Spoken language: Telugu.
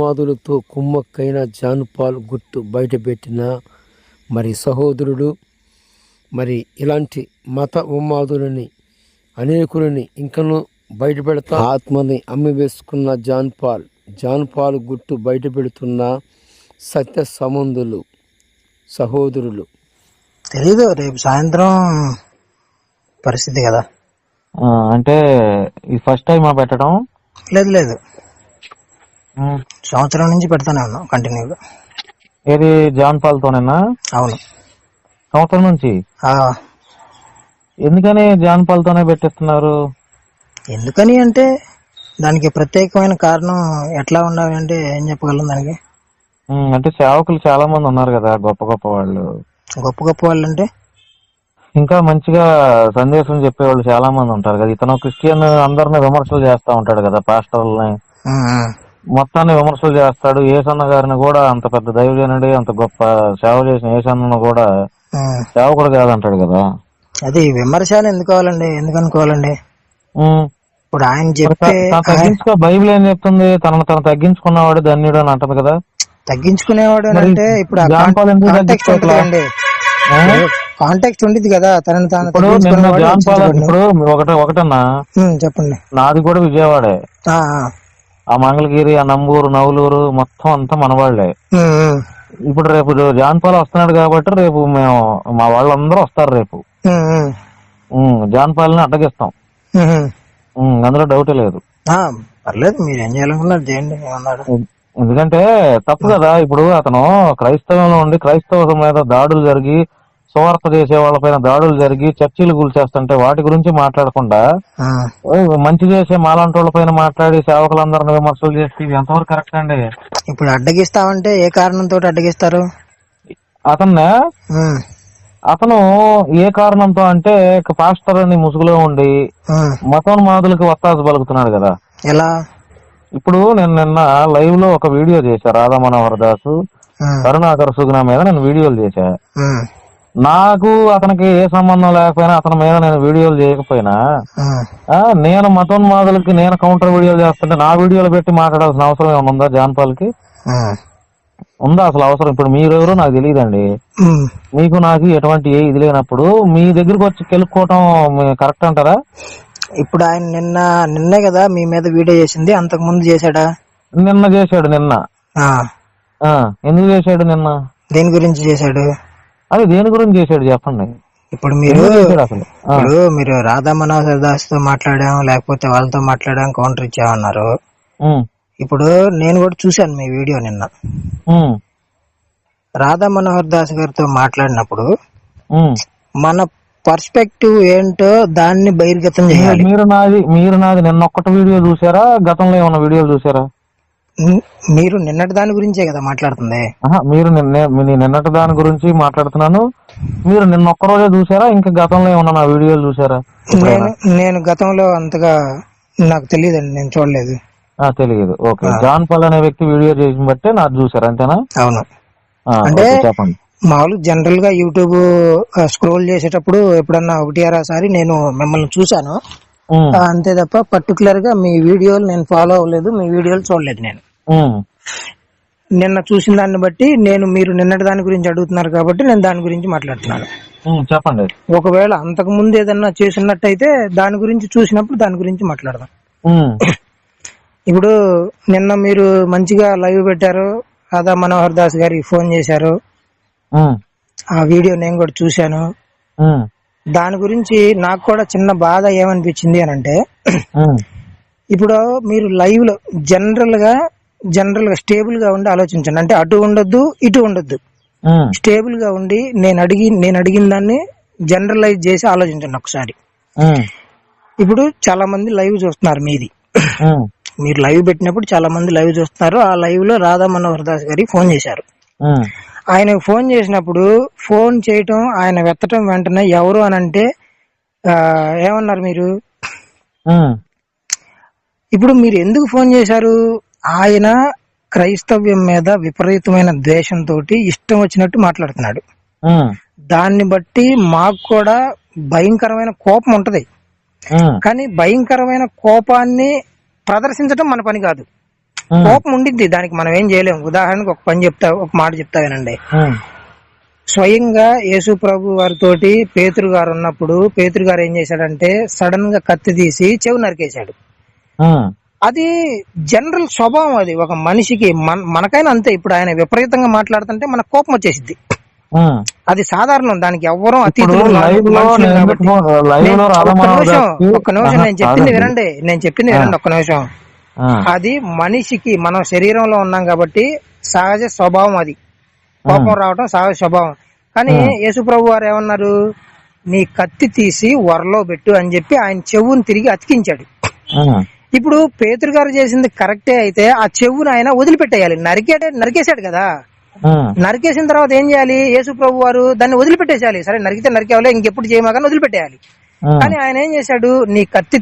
మతోన్మాదులతో కుమ్మక్కైన జాన్పాల్ గుట్టు బయటపెట్టిన మరి సహోదరుడు మరి ఇలాంటి మత ఉన్మాదులని అనేకులని ఇంకను బయటపెడతా? ఆత్మని అమ్మివేసుకున్న జాన్ పాల్ జాన్ పాల్ గుట్టు బయటపెడుతున్న సత్య సంబంధులు సహోదరులు. తెలీదు రేపు సాయంత్రం పరిస్థితి కదా? అంటే ఈ ఫస్ట్ టైం పెట్టడం? లేదు లేదు. సంవత్సరం నుంచి పెడతానే ఉన్నాం కంటిన్యూగా ఏది జాన్ పాల్ తోనేనా అవును. సంవత్సరం నుంచి? ఎందుకని జాన్ పాల్ తోనే పెట్టిస్తున్నారు? ఎందుకని అంటే దానికి ప్రత్యేకమైన కారణం ఎట్లా ఉండాలి అంటే ఏం చెప్పగలం దానికి? అంటే సేవకులు చాలా మంది ఉన్నారు కదా గొప్ప గొప్ప వాళ్ళు. గొప్ప గొప్ప వాళ్ళు అంటే? ఇంకా మంచిగా సందేశం చెప్పేవాళ్ళు చాలా మంది ఉంటారు కదా. ఇతను క్రిస్టియన్ అందరిని విమర్శలు చేస్తా ఉంటాడు కదా పాస్టర్లని. ఉమ్, మొత్తాన్ని విమర్శలు చేస్తాడు. ఏసన్న గారిని కూడా అంత పెద్ద దైవజనుడి అంత గొప్ప సేవ చేసిన ఏసన్నను కూడా. సేవకుడు కాదంటాడు కదా. అది విమర్శలు ఎందుకు కావాలండి? ఎందుకు అనుకోవాలండి. ఇప్పుడు ఆయన తను తగ్గించుకో బైబిల్ ఏం చెప్తుంది? తనను తను తగ్గించుకున్నవాడు ధన్యుడు అని అంటది కదా. తగ్గించుకునేవాడు అంటే ఇప్పుడు కాంటాక్ట్ ఉండేది కదా తనని తాను ఇప్పుడు ఒకట ఒకటన్నా? చెప్పండి. నాది కూడా విజయవాడే. ఆ, మంగళగిరి ఆ నంబూరు నవలూరు మొత్తం అంతా మనవాళ్ళే ఉమ్, ఉమ్, ఇప్పుడు రేపు జాన్ పాల్ వస్తున్నాడు కాబట్టి రేపు మేము మా వాళ్ళందరూ వస్తారు రేపు. జాన్ పాల్ని అడ్డగిస్తాం. అందులో డౌటే లేదు. పర్లేదు మీరు ఏం చేయాలనుకున్నారు చేయండి ఏమన్నాడు ఎందుకంటే తప్పు కదా ఇప్పుడు అతను క్రైస్తవంలో ఉండి క్రైస్తవ మీద దాడులు జరిగి సువార్త చేసే వాళ్ళపైన దాడులు జరిగి చర్చిలు కూల్చేస్తుంటే వాటి గురించి మాట్లాడకుండా మంచి చేసే మాలాంటి వాళ్ళ పైన మాట్లాడి సేవకులందరిని విమర్శలు చేసి ఇది ఎంతవరకు కరెక్ట్ అండి? ఇప్పుడు అడ్డగిస్తామంటే ఏ కారణంతో అడ్డగిస్తారు? అతన్నే? అతను ఏ కారణంతో అంటే పాస్టర్ అని ముసుగులో ఉండి. మతోన్మాదులకు వత్తాసు పలుకుతున్నాడు కదా. ఎలా? ఇప్పుడు నేను నిన్న లైవ్లో ఒక వీడియో చేశా రాధా మనోహర్ దాసు కరుణాకర్ సుగుణ మీద నేను వీడియోలు చేశా. నాకు అతనికి ఏ సంబంధం లేకపోయినా అతని మీద నేను వీడియోలు చేయకపోయినా నేను మతోన్మాదులకి నేను కౌంటర్ వీడియోలు చేస్తుంటే నా వీడియోలు పెట్టి మాట్లాడాల్సిన అవసరం ఏమైనా ఉందా జాన్ పాల్కి ఉమ్, ఉందా అసలు అవసరం? ఇప్పుడు మీరెవరో నాకు తెలియదండి. మీకు నాకు ఎటువంటి ఏ ఇది లేనప్పుడు మీ దగ్గరికి వచ్చి కెలుక్కోవటం కరెక్ట్ అంటారా? ఇప్పుడు ఆయన నిన్న నిన్నే కదా మీ మీద వీడియో చేసింది అంతకు ముందు చేశాడా? నిన్న చేశాడు నిన్న. ఎందుకు చేశాడు నిన్న? దేని గురించి చేశాడు? అది దేని గురించి చేశాడు చెప్పండి. ఇప్పుడు మీరు ఇప్పుడు మీరు రాధా మనోహర్ దాస్తో మాట్లాడాం లేకపోతే వాళ్ళతో మాట్లాడాం కౌంటర్ ఇచ్చామన్నారు. ఇప్పుడు నేను కూడా చూశాను మీ వీడియో నిన్న. రాధా మనోహర్ దాస్ గారితో మాట్లాడినప్పుడు. మన పర్స్పెక్టివ్ ఏంటో దాన్ని బహిర్గతం చేయాలి. మీరు నాది మీరు నాది నిన్న ఒక్కటి వీడియో చూసారా? గతంలో ఏమన్నా వీడియోలు చూసారా? మీరు నిన్నటి దాని గురించే కదా మాట్లాడుతుంది? మీరు నిన్నటి దాని గురించి మాట్లాడుతున్నాను. మీరు నిన్న ఒక్క రోజే చూసారా? ఇంకా గతంలో ఏమన్నా నా వీడియోలు చూసారా? నేను నేను గతంలో అంతగా నాకు తెలియదండి నేను చూడలేదు. ఆ, తెలియదు. ఓకే. జాన్ పాల్ అనే వ్యక్తి వీడియో చేసిన బట్టే నాకు చూసారు అంతేనా? అవును. అంటే- చెప్పండి. మామూలుగా జనరల్గా యూట్యూబ్ స్క్రోల్ చేసేటప్పుడు ఎప్పుడన్నా ఒకటి సారి నేను మిమ్మల్ని చూశాను. అంతే తప్ప పర్టికులర్గా మీ వీడియోలు నేను ఫాలో అవ్వలేదు మీ వీడియోలు చూడలేదు నేను. నిన్న చూసిన దాన్ని బట్టి నేను మీరు నిన్నటి దాని గురించి అడుగుతున్నారు కాబట్టి నేను దాని గురించి మాట్లాడుతున్నాను. చెప్పండి. ఒకవేళ అంతకు ముందు ఏదన్నా చేసినట్టయితే దాని గురించి చూసినప్పుడు దాని గురించి మాట్లాడదాం. ఇప్పుడు నిన్న మీరు మంచిగా లైవ్ పెట్టారు రాధా మనోహర్ దాస్ గారికి ఫోన్ చేశారు. ఆ వీడియో నేను కూడా చూశాను. దాని గురించి నాకు కూడా చిన్న బాధ ఏమనిపించింది అని అంటే ఇప్పుడు మీరు లైవ్లో జనరల్గా జనరల్గా స్టేబుల్గా ఉండి ఆలోచించండి. అంటే అటు ఉండొద్దు ఇటు ఉండొద్దు. ఉమ్, స్టేబుల్గా ఉండి నేను అడిగి నేను అడిగిన దాన్ని జనరలైజ్ చేసి ఆలోచించండి ఒకసారి. ఇప్పుడు చాలా మంది లైవ్ చూస్తున్నారు మీది. మీరు లైవ్ పెట్టినప్పుడు చాలా మంది లైవ్ చూస్తున్నారు. ఆ లైవ్లో రాధా మనోహర్ దాస్ గారికి ఫోన్ చేశారు. ఆయన ఫోన్ చేసినప్పుడు ఫోన్ చేయటం ఆయన వెత్తటం వెంటనే ఎవరు అని అంటే ఏమన్నారు మీరు? ఇప్పుడు మీరు ఎందుకు ఫోన్ చేశారు? ఆయన క్రైస్తవ్యం మీద విపరీతమైన ద్వేషంతో ఇష్టం వచ్చినట్టు మాట్లాడుతున్నాడు. దాన్ని బట్టి మాకు కూడా భయంకరమైన కోపం ఉంటది. కానీ భయంకరమైన కోపాన్ని ప్రదర్శించడం మన పని కాదు. కోపం ఉండిద్ది. దానికి మనం ఏం చేయలేము ఉదాహరణకు ఒక పని చెప్తా ఒక మాట చెప్తా వినండి. స్వయంగా యేసు ప్రభు వారితోటి పేతురు గారు ఉన్నప్పుడు పేతురు గారు ఏం చేశాడంటే సడన్గా కత్తి తీసి చెవి నరికేశాడు. అది జనరల్ స్వభావం అది. ఒక మనిషికి మన మనకైనా అంతే. ఇప్పుడు ఆయన విపరీతంగా మాట్లాడుతుంటే మన కోపం వచ్చేసిద్ది. ఉమ్. అది సాధారణం. దానికి ఎవ్వరూ లో నేను- ఒక్క నిమిషం నేను చెప్పింది. వినండి. నేను చెప్పింది వినండి ఒక్క నిమిషం. అది మనిషికి మనం శరీరంలో ఉన్నాం కాబట్టి సహజ స్వభావం అది. కోపం రావటం సహజ స్వభావం. కానీ యేసుప్రభు వారు ఏమన్నారు? నీ కత్తి తీసి వరలో పెట్టు అని చెప్పి ఆయన చెవుని తిరిగి అతికించాడు. ఇప్పుడు పేతురు గారు చేసింది కరెక్టే అయితే ఆ చెవుని ఆయన వదిలిపెట్టేయాలి. నరికేట నరికేశాడు కదా. నరికేసిన తర్వాత ఏం చేయాలి? యేసు ప్రభు వారు దాన్ని వదిలిపెట్టేసేయాలి. సరే నరికితే నరికేవాలి ఇంకెప్పుడు చేయమాకని వదిలిపెట్టేయాలి. కానీ ఆయన ఏం చేశాడు? నీ కత్తి